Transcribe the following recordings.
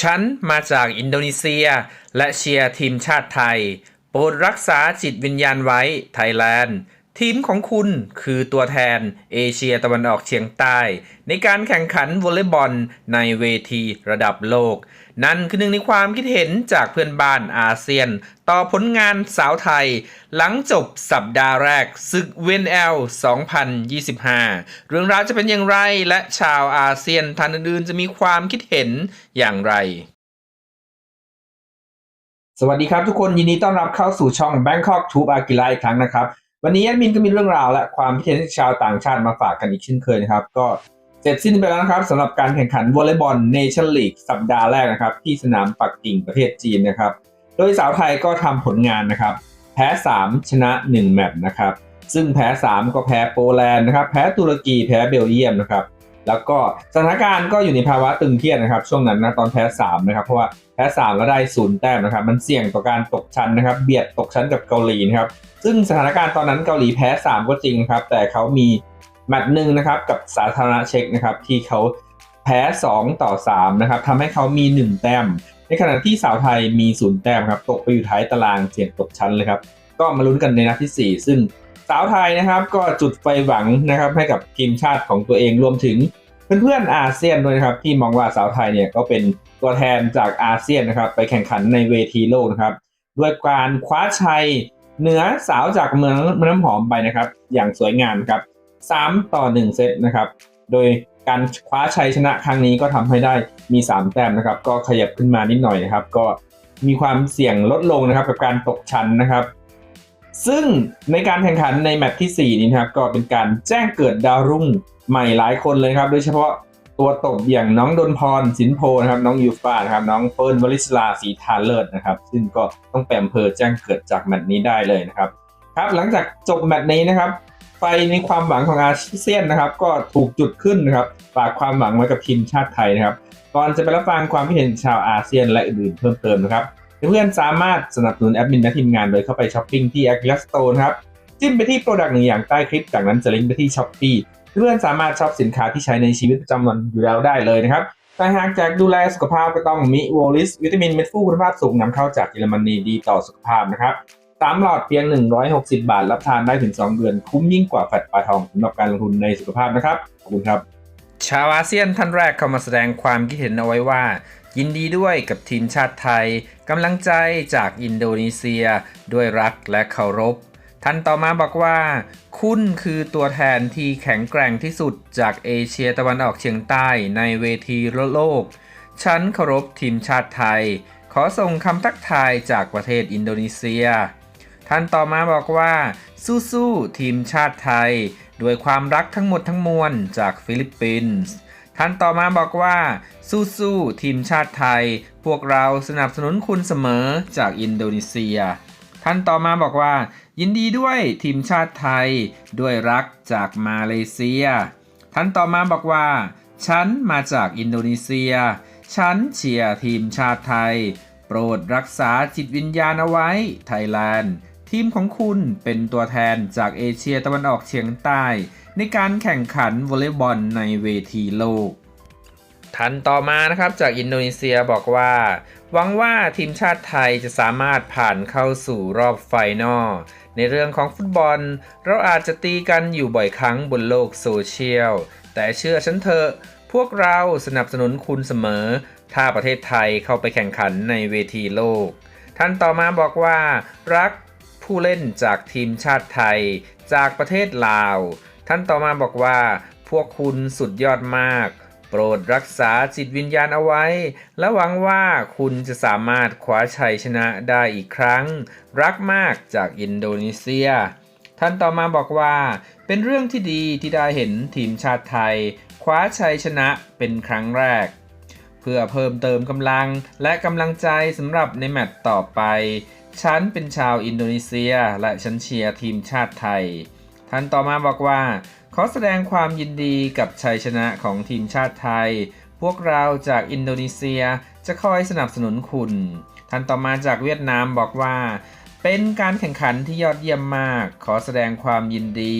ฉันมาจากอินโดนีเซีย และเชียร์ทีมชาติไทย โปรดรักษาจิตวิญญาณไว้ไทยแลนด์ ทีมของคุณคือตัวแทนเอเชียตะวันออกเฉียงใต้ ในการแข่งขันวอลเลย์บอลในเวทีระดับโลก นั่นคือหนึ่งในความคิดเห็นจากเพื่อนบ้านอาเซียน ต่อผลงานสาวไทย หลังจบสัปดาห์แรกศึกเวนเอล2025 เรื่องราวจะเป็นอย่างไรและชาวอาเซียนท่านอื่นๆจะมีความคิดเห็นอย่างไร สวัสดีครับทุกคนยินดีต้อนรับเข้าสู่ช่อง Bangkok Tube a g i l a อีกครั้งนะครับ วันนี้แอดมินก็มีเรื่องราวและความคิดเห็นชาวต่างชาติมาฝากกันอีกเช่นเคยนะครับ ก็เสร็จสิ้นไปแล้วนะครับสำหรับการแข่งขันวอลเลย์บอลเนชั่นลีกสัปดาห์แรกนะครับ ที่สนามปักกิ่งประเทศจีนนะครับ โดยสาวไทยก็ทำผลงานนะครับ แพ้ 3 ชนะ 1 แมตช์นะครับ ซึ่งแพ้ 3 ก็แพ้โปแลนด์นะครับ แพ้ตุรกีแพ้เบลเยียมนะครับ แล้วก็สถานการณ์ก็อยู่ในภาวะตึงเครียดนะครับ ช่วงนั้นนะตอนแพ้ 3 นะครับ เพราะว่าแพ้ 3 แล้วได้ศูนย์แต้มนะครับ มันเสี่ยงต่อการตกชั้นนะครับ เบียดตกชั้นกับเกาหลีนะครับ ซึ่งสถานการณ์ตอนนั้นเกาหลีแพ้ 3 ก็จริงครับ แต่เขามีแมตช์หนึ่งนะครับกับสาธารณเช็กนะครับที่เขาแพ้ 2 ต่อ 3 นะครับทำให้เขามี 1 แต้ม ในขณะที่สาวไทยมีศูนย์แต้มครับตกไปอยู่ท้ายตารางเสี่ยงตกชั้นเลยครับ ก็มาลุ้นกันในนัดที่ 4 ซึ่งสาวไทยนะครับก็จุดไฟหวังนะครับให้กับทีมชาติของตัวเองรวมถึงเพื่อนๆอาเซียนด้วยนะครับที่มองว่าสาวไทยเนี่ยก็เป็นตัวแทนจากอาเซียนนะครับไปแข่งขันในเวทีโลกนะครับด้วยการคว้าชัยเหนือสาวจากเมืองเมืองน้ำหอมไปนะครับ อย่างสวยงามครับ3ต่อ 1 เซตนะครับ โดย การคว้าชัยชนะครั้งนี้ก็ทำให้ได้มี 3 แต้มนะครับ ก็ขยับขึ้นมานิดหน่อยนะครับ ก็มีความเสี่ยงลดลงนะครับ กับการตกชั้นนะครับ ซึ่งในการแข่งขันในแมตช์ที่ 4 นี้นะครับ ก็เป็นการแจ้งเกิดดาวรุ่งใหม่หลายคนเลยครับ โดยเฉพาะตัวตบอย่างน้องดนพรสินโพนะครับ น้องยูฟ้านะครับ น้องเฟิร์นวลิสลาสีทาเลิศนะครับ ซึ่งก็ต้องแปมเพอแจ้งเกิดจากแมตช์นี้ได้เลยนะครับ ครับหลังจากจบแมตช์นี้นะครับ ไฟในความหวังของอาเซียนนะครับ ก็ถูกจุดขึ้นนะครับฝากความหวังไว้กับทีมชาติไทยนะครับก่อนจะไปรับฟังความคิดเห็นชาวอาเซียนและอื่นๆเพิ่มเติมนะครับเพื่อนสามารถสนับสนุนแอดมินและทีมงานโดยเข้าไปช้อปปิ้งที่ a g i l a Store นครับจิ้มไปที่โปรดักต์หนึ่งอย่างใต้คลิป จากนั้นจะลิงก์ไปที่ช้อปปี้เพื่อนสามารถช็อปสินค้าที่ใช้ในชีวิตประจำวันอยู่แล้วได้เลยนะครับแต่หากจากดูแลสุขภาพก็ต้องมิโวลิสวิตามินเม็ดฟูคุณภาพสูงนำเข้าจากเยอรมนีดีต่อสุขภาพนะครับ สามหลอดเพียง 160 บาท รับทานได้ถึง 2 เดือน คุ้มยิ่งกว่าแฟตปลาทองสำหรับการลงทุนในสุขภาพนะครับ ขอบคุณครับ ชาวอาเซียนท่านแรกเข้ามาแสดงความคิดเห็นเอาไว้ว่า ยินดีด้วยกับทีมชาติไทยกำลังใจจากอินโดนีเซีย ด้วยรักและเคารพ ท่านต่อมาบอกว่า คุณคือตัวแทนที่แข็งแกร่งที่สุดจากเอเชียตะวันออกเฉียงใต้ในเวทีระโลก ฉันเคารพทีมชาติไทย ขอส่งคำทักทายจากประเทศอินโดนีเซีย ท่านต่อมาบอกว่า สู้ๆทีมชาติไทย ด้วยความรักทั้งหมดทั้งมวลจากฟิลิปปินส์ท่านต่อมาบอกว่า สู้ๆทีมชาติไทย พวกเราสนับสนุนคุณเสมอจากอินโดนีเซีย ท่านต่อมาบอกว่า ยินดีด้วยทีมชาติไทย ด้วยรักจากมาเลเซีย ท่านต่อมาบอกว่า ฉันมาจากอินโดนีเซีย ฉันเชียร์ทีมชาติไทย โปรดรักษาจิตวิญญาณเอาไว้ไทยแลนด์ ทีมของคุณเป็นตัวแทนจากเอเชียตะวันออกเฉียงใต้ ในการแข่งขันวอลเลย์บอลในเวทีโลกท่านต่อมานะครับจากอินโดนีเซียบอกว่า หวังว่าทีมชาติไทยจะสามารถผ่านเข้าสู่รอบไฟนอลในเรื่องของฟุตบอล เราอาจจะตีกันอยู่บ่อยครั้งบนโลกโซเชียล แต่เชื่อฉันเถอะพวกเราสนับสนุนคุณเสมอ ถ้าประเทศไทยเข้าไปแข่งขันในเวทีโลก ท่านต่อมาบอกว่า รัก ผู้เล่นจากทีมชาติไทย จากประเทศลาว ท่านต่อมาบอกว่า พวกคุณสุดยอดมาก โปรดรักษาจิตวิญญาณเอาไว้ และหวังว่าคุณจะสามารถคว้าชัยชนะได้อีกครั้ง รักมากจากอินโดนีเซีย ท่านต่อมาบอกว่า เป็นเรื่องที่ดีที่ได้เห็นทีมชาติไทย คว้าชัยชนะเป็นครั้งแรกเพื่อเพิ่มเติมกำลังและกำลังใจสำหรับในแมตต์ต่อไป ฉันเป็นชาวอินโดนีเซีย และฉันเชียร์ทีมชาติไทย ท่านต่อมาบอกว่า ขอแสดงความยินดีกับชัยชนะของทีมชาติไทย พวกเราจากอินโดนีเซียจะคอยสนับสนุนคุณ ท่านต่อมาจากเวียดนามบอกว่า เป็นการแข่งขันที่ยอดเยี่ยมมาก ขอแสดงความยินดี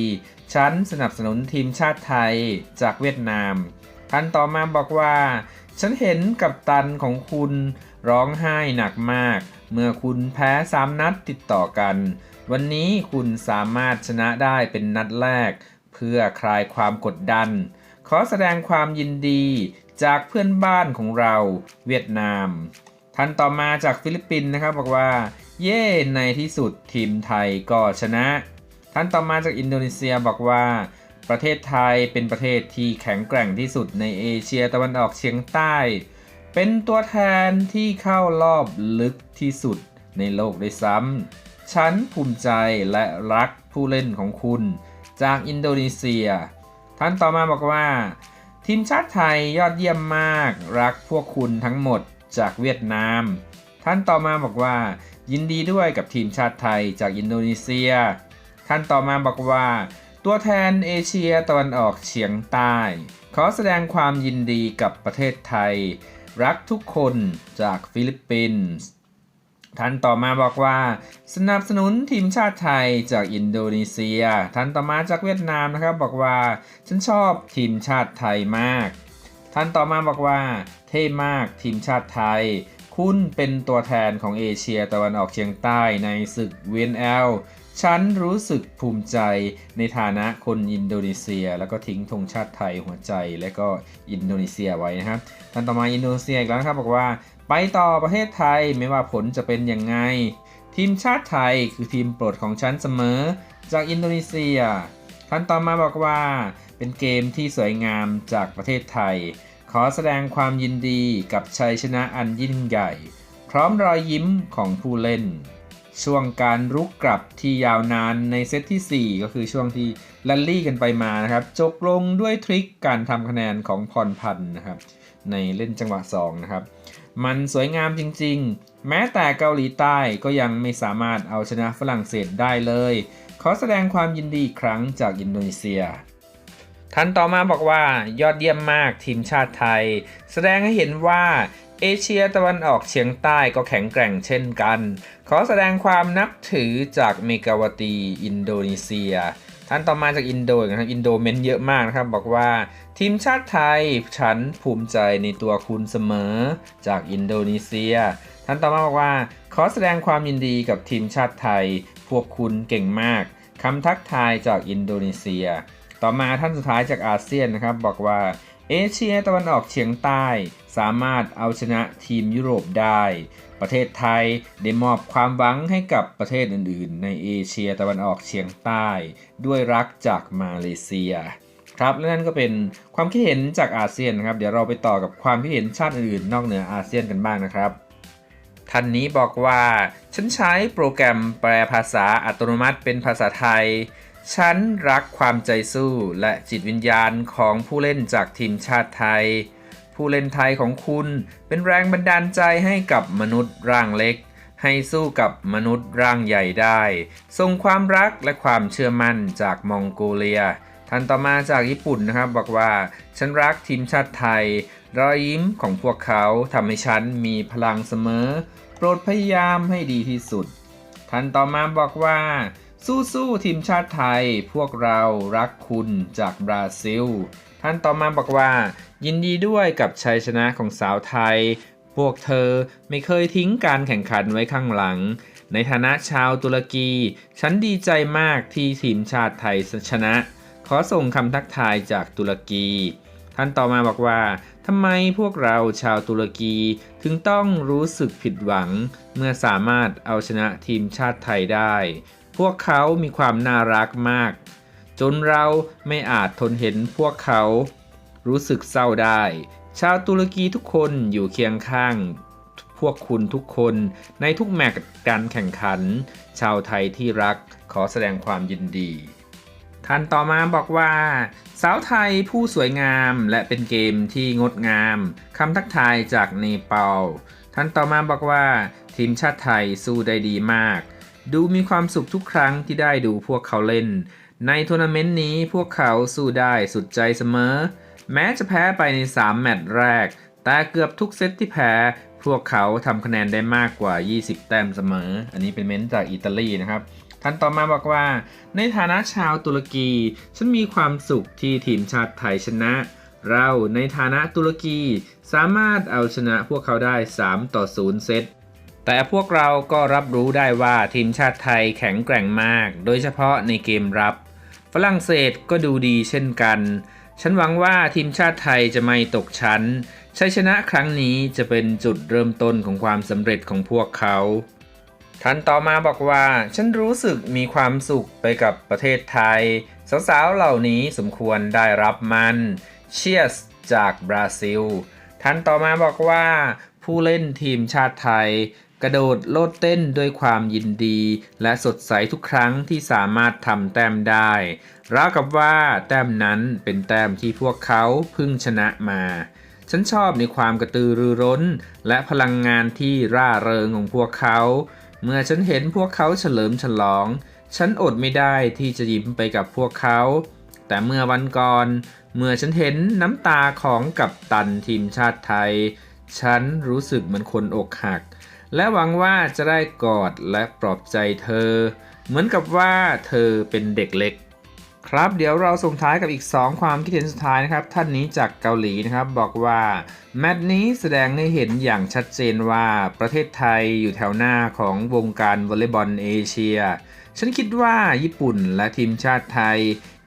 ฉันสนับสนุนทีมชาติไทยจากเวียดนาม ท่านต่อมาบอกว่า ฉันเห็นกับตันของคุณร้องไห้หนักมาก เมื่อคุณแพ้สามนัดติดต่อกัน วันนี้คุณสามารถชนะได้เป็นนัดแรก เพื่อคลายความกดดัน ขอแสดงความยินดีจากเพื่อนบ้านของเราเวียดนามท่านต่อมาจากฟิลิปปินส์นะครับบอกว่า เย่ในที่สุดทีมไทยก็ชนะท่านต่อมาจากอินโดนีเซียบอกว่า ประเทศไทยเป็นประเทศที่แข็งแกร่งที่สุดในเอเชียตะวันออกเฉียงใต้ เป็นตัวแทนที่เข้ารอบลึกที่สุดในโลกได้ซ้ำ ฉันภูมิใจและรักผู้เล่นของคุณจากอินโดนีเซีย ท่านต่อมาบอกว่า ทีมชาติไทยยอดเยี่ยมมาก รักพวกคุณทั้งหมดจากเวียดนาม ท่านต่อมาบอกว่า ยินดีด้วยกับทีมชาติไทยจากอินโดนีเซีย ท่านต่อมาบอกว่า ตัวแทนเอเชียตะวันออกเฉียงใต้ ขอแสดงความยินดีกับประเทศไทย รักทุกคนจากฟิลิปปินส์ท่านต่อมาบอกว่า สนับสนุนทีมชาติไทยจากอินโดนีเซีย ท่านต่อมาจากเวียดนามนะครับบอกว่าฉันชอบทีมชาติไทยมาก ท่านต่อมาบอกว่า เท่มากทีมชาติไทย คุณเป็นตัวแทนของเอเชียตะวันออกเฉียงใต้ในศึก VNL ฉันรู้สึกภูมิใจในฐานะคนอินโดนีเซีย แล้วก็ทิ้งธงชาติไทยหัวใจ และก็อินโดนีเซียไว้นะครับท่านต่อมาอินโดนีเซียอีกแล้วครับบอกว่า ไปต่อประเทศไทยไม่ว่าผลจะเป็นยังไง ทีมชาติไทยคือทีมโปรดของฉันเสมอ จากอินโดนีเซียท่านต่อมาบอกว่าเป็นเกมที่สวยงามจากประเทศไทย ขอแสดงความยินดีกับชัยชนะอันยิ่งใหญ่ พร้อมรอยยิ้มของผู้เล่น ช่วงการรุกกลับที่ยาวนานในเซตที่ 4 ก็คือช่วงที่ลันลี่กันไปมานะครับ จบลงด้วยทริคการทำคะแนนของพรพันธ์นะครับ ในเล่นจังหวะ 2 นะครับ มันสวยงามจริงๆ แม้แต่เกาหลีใต้ก็ยังไม่สามารถเอาชนะฝรั่งเศสได้เลย ขอแสดงความยินดีอีกครั้งจากอินโดนีเซียท่านต่อมาบอกว่ายอดเยี่ยมมากทีมชาติไทย แสดงให้เห็นว่า เอเชียตะวันออกเฉียงใต้ก็แข็งแกร่งเช่นกัน ขอแสดงความนับถือจากเมกาวตีอินโดนีเซีย ท่านต่อมาจากอินโดนะครับอินโดเมนเยอะมากนะครับ บอกว่า ทีมชาติไทยฉันภูมิใจในตัวคุณเสมอจากอินโดนีเซีย ท่านต่อมาบอกว่า ขอแสดงความยินดีกับทีมชาติไทย พวกคุณเก่งมากคำทักทายจากอินโดนีเซีย ต่อมาท่านสุดท้ายจากอาเซียนนะครับบอกว่า เอเชียตะวันออกเฉียงใต้ สามารถเอาชนะทีมยุโรปได้ ประเทศไทยได้มอบความหวังให้กับประเทศอื่น ๆ ในเอเชียตะวันออกเฉียงใต้ ด้วยรักจากมาเลเซียครับและนั่นก็เป็นความคิดเห็นจากอาเซียนนะครับ เดี๋ยวเราไปต่อกับความคิดเห็นชาติอื่นๆนอกเหนืออาเซียนกันบ้างนะครับท่านนี้บอกว่า ฉันใช้โปรแกรมแปลภาษาอัตโนมัติเป็นภาษาไทย ฉันรักความใจสู้และจิตวิญญาณของผู้เล่นจากทีมชาติไทย ผู้เล่นไทยของคุณเป็นแรงบันดาลใจให้กับมนุษย์ร่างเล็ก ให้สู้กับมนุษย์ร่างใหญ่ได้ส่งความรักและความเชื่อมั่นจากมองโกเลียท่านต่อมาจากญี่ปุ่นนะครับบอกว่า ฉันรักทีมชาติไทย รอยยิ้มของพวกเขาทำให้ฉันมีพลังเสมอ โปรดพยายามให้ดีที่สุด ท่านต่อมาบอกว่า สู้ๆทีมชาติไทย พวกเรารักคุณจากบราซิล ท่านต่อมาบอกว่า ยินดีด้วยกับชัยชนะของสาวไทย พวกเธอไม่เคยทิ้งการแข่งขันไว้ข้างหลัง ในฐานะชาวตุรกี ฉันดีใจมากที่ทีมชาติไทยชนะ ขอส่งคำทักทายจากตุรกี ท่านต่อมาบอกว่าทำไมพวกเราชาวตุรกีถึงต้องรู้สึกผิดหวัง เมื่อสามารถเอาชนะทีมชาติไทยได้ พวกเขามีความน่ารักมาก จนเราไม่อาจทนเห็นพวกเขา รู้สึกเศร้าได้ ชาวตุรกีทุกคนอยู่เคียงข้าง พวกคุณทุกคนในทุกแมตช์การแข่งขัน ชาวไทยที่รักขอแสดงความยินดีท่านต่อมาบอกว่า สาวไทยผู้สวยงามและเป็นเกมที่งดงามคำทักทายจากเนปาลท่านต่อมาบอกว่า ทีมชาติไทยสู้ได้ดีมาก ดูมีความสุขทุกครั้งที่ได้ดูพวกเขาเล่น ในทัวร์นาเมนต์นี้พวกเขาสู้ได้สุดใจเสมอ แม้จะแพ้ไปใน 3 แมตช์แรก แต่เกือบทุกเซตที่แพ้ พวกเขาทำคะแนนได้มากกว่า 20 แต้มเสมอ อันนี้เป็นเม้นต์จากอิตาลีนะครับท่านต่อมาบอกว่า ในฐานะชาวตุรกี ฉันมีความสุขที่ทีมชาติไทยชนะ เราในฐานะตุรกี สามารถเอาชนะพวกเขาได้ 3 ต่อ 0 เซต แต่พวกเราก็รับรู้ได้ว่าทีมชาติไทยแข็งแกร่งมาก โดยเฉพาะในเกมรับ ฝรั่งเศสก็ดูดีเช่นกัน ฉันหวังว่าทีมชาติไทยจะไม่ตกชั้น ชัยชนะครั้งนี้จะเป็นจุดเริ่มต้นของความสำเร็จของพวกเขาท่านต่อมาบอกว่า ฉันรู้สึกมีความสุขไปกับประเทศไทย สาวๆเหล่านี้สมควรได้รับมัน เชียสจากบราซิลท่านต่อมาบอกว่า ผู้เล่นทีมชาติไทย กระโดดโลดเต้นด้วยความยินดี และสดใสทุกครั้งที่สามารถทำแต้มได้ราวกับว่าแต้มนั้นเป็นแต้มที่พวกเขาเพิ่งชนะมา ฉันชอบในความกระตือรือร้น และพลังงานที่ร่าเริงของพวกเขา เมื่อฉันเห็นพวกเขาเฉลิมฉลอง ฉันอดไม่ได้ที่จะยิ้มไปกับพวกเขา แต่เมื่อวันก่อน เมื่อฉันเห็นน้ำตาของกัปตันทีมชาติไทย ฉันรู้สึกเหมือนคนอกหัก และหวังว่าจะได้กอดและปลอบใจเธอ เหมือนกับว่าเธอเป็นเด็กเล็ก ครับเดี๋ยวเราส่งท้ายกับอีก 2 ความคิดเห็นสุดท้ายนะครับ ท่านนี้จากเกาหลีนะครับบอกว่าแมตช์นี้แสดงให้เห็นอย่างชัดเจนว่าประเทศไทยอยู่แถวหน้าของวงการวอลเลย์บอลเอเชีย ฉันคิดว่าญี่ปุ่นและทีมชาติไทย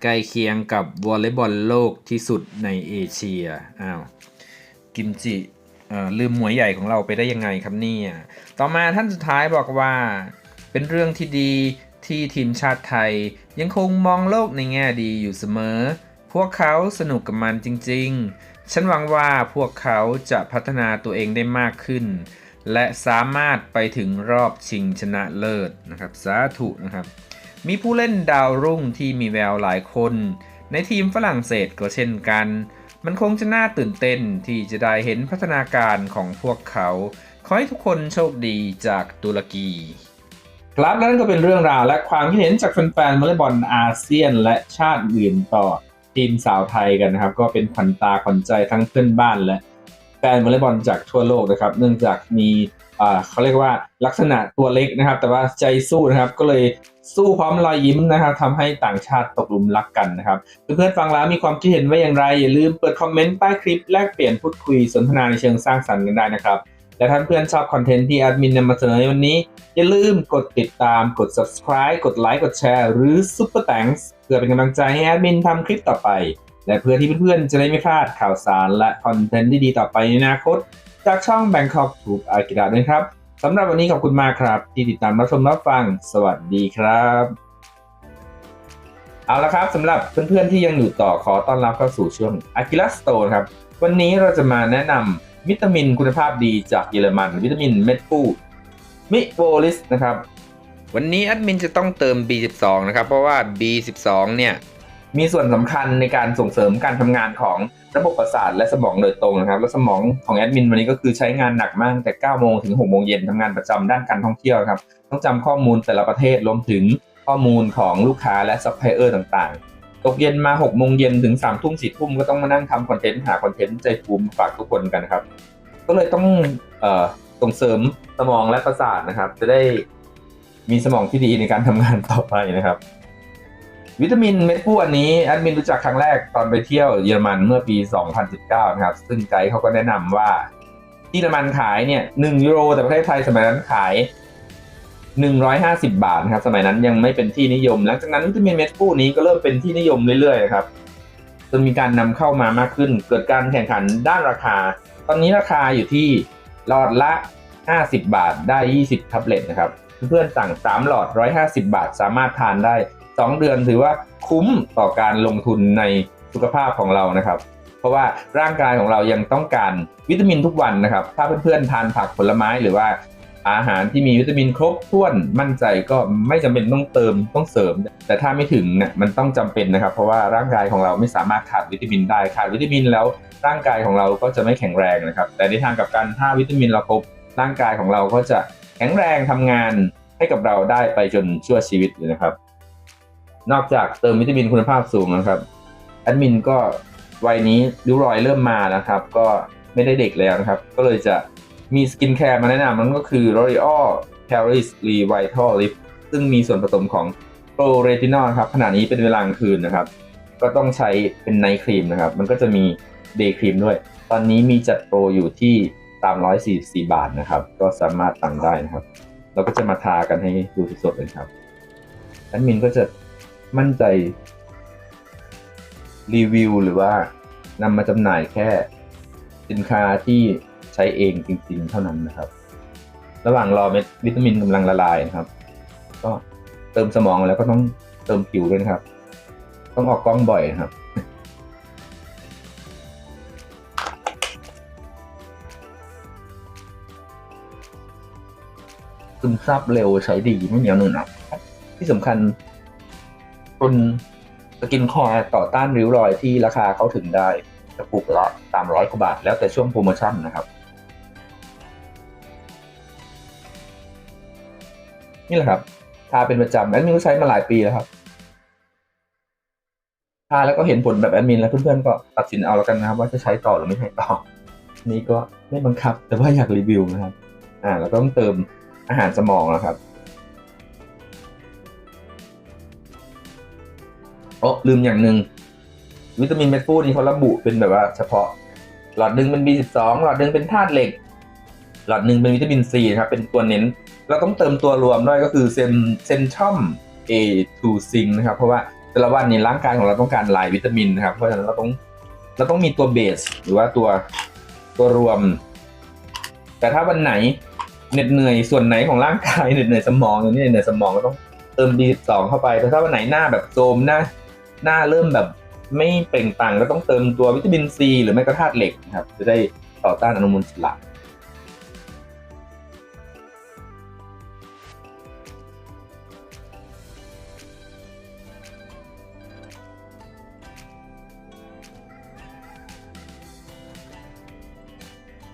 ใกล้เคียงกับวอลเลย์บอลโลกที่สุดในเอเชียอ้าวกิมจิ ลืมหมวยใหญ่ของเราไปได้ยังไงครับเนี่ยต่อมาท่านสุดท้ายบอกว่า เป็นเรื่องที่ดีที่ทีมชาติไทย ยังคงมองโลกในแง่ดีอยู่เสมอ พวกเขาสนุกกับมันจริง ๆ ฉันหวังว่าพวกเขาจะพัฒนาตัวเองได้มากขึ้น และสามารถไปถึงรอบชิงชนะเลิศนะครับสาธุนะครับ มีผู้เล่นดาวรุ่งที่มีแววหลายคน ในทีมฝรั่งเศสก็เช่นกัน มันคงจะน่าตื่นเต้นที่จะได้เห็นพัฒนาการของพวกเขา ขอให้ทุกคนโชคดีจากตุรกี ครับและนั่นก็เป็นเรื่องราวและความคิดเห็นจากแฟนๆวอลเลย์บอลอาเซียนและชาติอื่นต่อทีมสาวไทยกันนะครับ ก็เป็นขวัญตาขวัญใจทั้งเพื่อนบ้านและ แฟนวอลเลย์บอลจากทั่วโลกนะครับ เนื่องจากมีเขาเรียกว่าลักษณะตัวเล็กนะครับ แต่ว่าใจสู้นะครับก็เลยสู้พร้อมรอยยิ้มนะครับทำให้ต่างชาติตกหลุมรักกันนะครับ เพื่อนๆฟังแล้วมีความคิดเห็นว่าอย่างไร อย่าลืมเปิดคอมเมนต์ใต้คลิปแลกเปลี่ยนพูดคุยสนทนาในเชิงสร้างสรรค์กันได้นะครับ และถ้าเพื่อนชอบคอนเทนต์ที่แอดมินนำมาเสนอในวันนี้ อย่าลืมกดติดตามกด subscribe กดไลค์กดแชร์หรือ Super Thanks เพื่อเป็นกำลังใจให้แอดมินทำคลิปต่อไป และเพื่อที่เพื่อนๆ จะได้ไม่พลาดข่าวสารและคอนเทนต์ที่ดีต่อไปในอนาคต จากช่อง Bangkok Tube อากิระด้วยครับสำหรับวันนี้ขอบคุณมากครับ ที่ติดตามรับชมรับฟัง สวัสดีครับ เอาละครับสำหรับเพื่อนๆ ที่ยังอยู่ต่อขอต้อนรับเข้าสู่ช่วง a k i r a Store ครับ วันนี้เราจะมาแนะนำวิตามินคุณภาพดีจากเยอรมัน วิตามินเม็ดฟูมิโบลิสนะครับวันนี้แอดมินจะต้องเติม B12 นะครับ เพราะว่า B12 เนี่ย มีส่วนสำคัญในการส่งเสริมการทำงานของระบบประสาทและสมองโดยตรงนะครับ และสมองของแอดมินวันนี้ก็คือใช้งานหนักมากตั้งแต่9โมงถึง6โมงเย็นทำงานประจำด้านการท่องเที่ยวครับ ต้องจำข้อมูลแต่ละประเทศรวมถึงข้อมูลของลูกค้าและซัพพลายเออร์ต่างๆ ตกเย็นมา6โมงเย็นถึง3ทุ่ม4ทุ่มก็ต้องมานั่งทำคอนเทนต์หาคอนเทนต์ใจภูมิฝากทุกคนกันครับ ก็เลยต้องส่งเสริมสมองและประสาทนะครับ จะได้มีสมองที่ดีในการทำงานต่อไปนะครับ วิตามินเม็ดฟูอันนี้แอดมินรู้จักครั้งแรกตอนไปเที่ยวเยอรมันเมื่อปี 2019 นะครับ ซึ่งไกด์เขาก็แนะนำว่า ที่เยอรมันขายเนี่ย1ยูโร แต่ประเทศไทยสมัยนั้นขาย 150 บาทนะครับ สมัยนั้นยังไม่เป็นที่นิยม หลังจากนั้นวิตามินเม็ดฟูนี้ก็เริ่มเป็นที่นิยมเรื่อยๆครับจนมีการนำเข้ามามากขึ้น เกิดการแข่งขันด้านราคา ตอนนี้ราคาอยู่ที่หลอดละ 50 บาทได้ 20แท็บเล็ตนะครับ เพื่อนๆสั่ง 3 หลอด 150 บาท สามารถทานได้ 2 เดือนถือว่าคุ้มต่อการลงทุนในสุขภาพของเรานะครับ เพราะว่าร่างกายของเรายังต้องการวิตามินทุกวันนะครับ ถ้าเพื่อนๆทานผักผลไม้หรือว่าอาหารที่มีวิตามินครบถ้วนมั่นใจก็ไม่จำเป็นต้องเติมต้องเสริม แต่ถ้าไม่ถึงเนี่ยมันต้องจำเป็นนะครับ เพราะว่าร่างกายของเราไม่สามารถขาดวิตามินได้ขาดวิตามินแล้วร่างกายของเราก็จะไม่แข็งแรงนะครับ แต่ในทางกลับกันถ้าวิตามินเราครบร่างกายของเราก็จะแข็งแรงทำงานให้กับเราได้ไปจนชั่วชีวิตเลยนะครับ นอกจากเติมวิตามินคุณภาพสูงนะครับแอดมินก็วัยนี้ริ้วรอยเริ่มมานะครับ ก็ไม่ได้เด็กแล้วนะครับ ก็เลยจะมีสกินแคร์มาแนะนำนั่นก็คือ L'Oreal Paris Revital Lift ซึ่งมีส่วนผสมของโปรเรตินอลครับขณะนี้เป็นเวลากลางคืนนะครับ ก็ต้องใช้เป็นไนท์ครีมนะครับ มันก็จะมีเดย์ครีมด้วย ตอนนี้มีจัดโปรอยู่ที่ 344 บาทนะครับ ก็สามารถสั่งได้นะครับ เราก็จะมาทากันให้ดูสดๆเลยครับแอดมินก็จะ มั่นใจรีวิวหรือว่านำมาจำหน่ายแค่สินค้าที่ใช้เองจริงๆ เท่านั้นนะครับ ระหว่างรอเม็ดวิตามินกำลังละลายนะครับ ก็เติมสมองแล้วก็ต้องเติมผิวด้วยนะครับ ต้องออกกล้องบ่อยนะครับ ซึมซับเร็วใช้ดีไม่เหนียวหนึบหนักที่สำคัญ เป็นสกินคอร์ต่อต้านริ้วรอยที่ราคาเขาถึงได้กระปุกละสามร้อยกว่าบาท แล้วแต่ช่วงโปรโมชั่นนะครับ นี่แหละครับทาเป็นประจำแอดมินก็ใช้มาหลายปีแล้วครับทาแล้วก็เห็นผลแบบแอดมินแล้วเพื่อนๆก็ตัดสินเอาแล้วกันนะครับ ว่าจะใช้ต่อหรือไม่ใช้ต่อ นี่ก็ไม่บังคับ แต่ว่าอยากรีวิวนะครับ อ่า แล้วก็ต้องเติมอาหารสมองนะครับ โอ้ลืมอย่างหนึ่งวิตามินเม็ดฟูนี่เขาระบุเป็นแบบว่าเฉพาะ หลอดหนึ่งเป็น B12 หลอดหนึ่งเป็นธาตุเหล็ก หลอดหนึ่งเป็นวิตามินซีนะครับ เป็นตัวเน้น เราต้องเติมตัวรวมด้วยก็คือเซนเซนชอม A2 ซิงนะครับ เพราะว่าแต่ละวันนี้ร่างกายของเราต้องการหลายวิตามินนะครับ เพราะฉะนั้นเราต้องเราต้องมีตัวเบสหรือว่าตัวตัวรวม แต่ถ้าวันไหนเหน็ดเหนื่อยส่วนไหนของร่างกายเหน็ดเหนื่อยสมองอย่างนี้เหนื่อยสมองก็ต้องเติม B12 เข้าไป แต่ถ้าวันไหนหน้าแบบโทรมหน้า หน้าเริ่มแบบไม่เปล่งปลั่งก็ต้องเติมตัววิตามินซีหรือไม่ก็ธาตุเหล็กนะครับ จะได้ต่อต้านอนุมูลอิสระ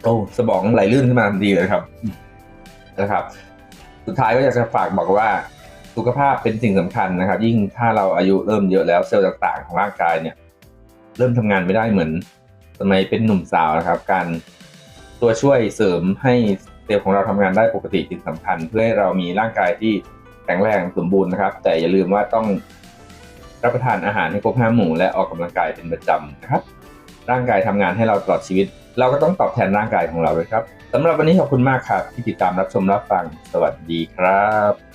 โอ้สมองไหลลื่นขึ้นมาทันทีเลยครับนะครับ สุดท้ายก็อยากจะฝากบอกว่า สุขภาพเป็นสิ่งสำคัญนะครับ ยิ่งถ้าเราอายุเริ่มเยอะแล้วเซลล์ต่างๆ ของร่างกายเนี่ย เริ่มทำงานไม่ได้เหมือนสมัยเป็นหนุ่มสาวนะครับ การตัวช่วยเสริมให้เซลล์ของเราทำงานได้ปกติสิ่งสำคัญ เพื่อให้เรามีร่างกายที่แข็งแรงสมบูรณ์นะครับ แต่อย่าลืมว่าต้องรับประทานอาหารให้ครบห้าหมู่และออกกำลังกายเป็นประจำนะครับ ร่างกายทำงานให้เราตลอดชีวิต เราก็ต้องตอบแทนร่างกายของเราด้วยครับสำหรับวันนี้ขอบคุณมากครับที่ติดตามรับชมรับฟัง สวัสดีครับ